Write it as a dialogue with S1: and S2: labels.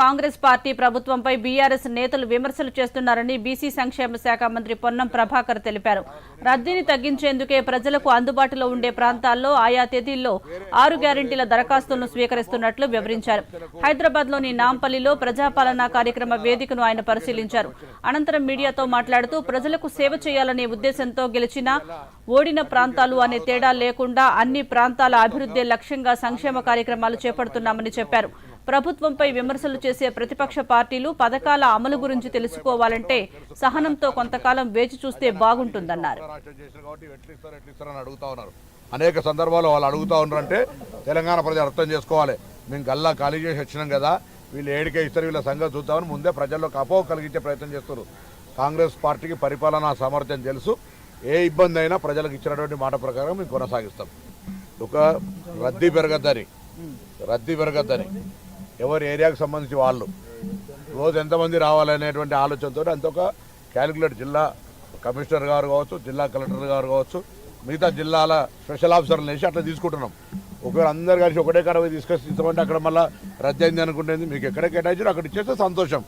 S1: Congress party ప్రభుత్వంపై BRS నేతలు విమర్శలు చేస్తున్నారని బీసీ సంక్షేమ శాఖ మంత్రి పొన్నం ప్రభాకర్ తెలిపారు. రద్దీని తగ్గించేందుకే ప్రజలకు అందుబాటులో ఉండే ప్రాంతాల్లో ఆయా తేదీల్లో ఆరు గ్యారెంటీల దరఖాస్తులను స్వీకరిస్తున్నట్లు వివరించారు. హైదరాబాద్లోని నాంపల్లిలో ప్రజాపాలన కార్యక్రమ వేదికను ఆయన పరిశీలించారు. అనంతరం మీడియాతో మాట్లాడుతూ ప్రజలకు సేవ చేయాలనే ఉద్దేశంతో గెలిచిన ఓడిన ప్రాంతాలు అనే తేడా లేకుండా అన్ని ప్రాంతాల అభివృద్ధి లక్ష్యంగా సంక్షేమ కార్యక్రమాలు చేపడుతున్నామని చెప్పారు. ప్రభుత్వంపై విమర్శలు చేసే ప్రతిపక్ష పార్టీలు పథకాల అమలు గురించి తెలుసుకోవాలంటే సహనంతో కొంతకాలం వేచి చూస్తే బాగుంటుందన్నారు.
S2: చేశారు కాబట్టి ఎట్లా ఎట్లా అని అడుగుతా ఉన్నారు అనేక సందర్భాలు వాళ్ళు అడుగుతా ఉన్నారంటే తెలంగాణ ప్రజలు అర్థం చేసుకోవాలి. మేము గల్లా ఖాళీ చేసి వచ్చినాం కదా వీళ్ళు ఏడికే ఇస్తారు వీళ్ళ సంగతి చూద్దామని ముందే ప్రజల్లోకి అపోహ కలిగించే ప్రయత్నం చేస్తారు కాంగ్రెస్ పార్టీకి పరిపాలనా సామర్థ్యం తెలుసు. ఏ ఇబ్బంది అయినా ప్రజలకు ఇచ్చినటువంటి మాట ప్రకారం మేము కొనసాగిస్తాం. ఒక రద్దీ పెరగద్దని రద్దీ పెరగద్దని. ఎవరి ఏరియాకు సంబంధించి వాళ్ళు. రోజు ఎంతమంది రావాలనేటువంటి ఆలోచనతో అంత ఒక క్యాలిక్యులేట్ జిల్లా కమిషనర్ గారు కావచ్చు జిల్లా కలెక్టర్ గారు కావచ్చు మిగతా జిల్లాల స్పెషల్ ఆఫీసర్లు వేసి అట్లా తీసుకుంటున్నాం. ఒకవేళ అందరు కలిసి ఒకటే కడ తీసుకొచ్చి ఇస్తామంటే అక్కడ మళ్ళీ రద్దు అయింది అనుకుంటుంది మీకు ఎక్కడ కేటాయించారో అక్కడ ఇచ్చేస్తే సంతోషం.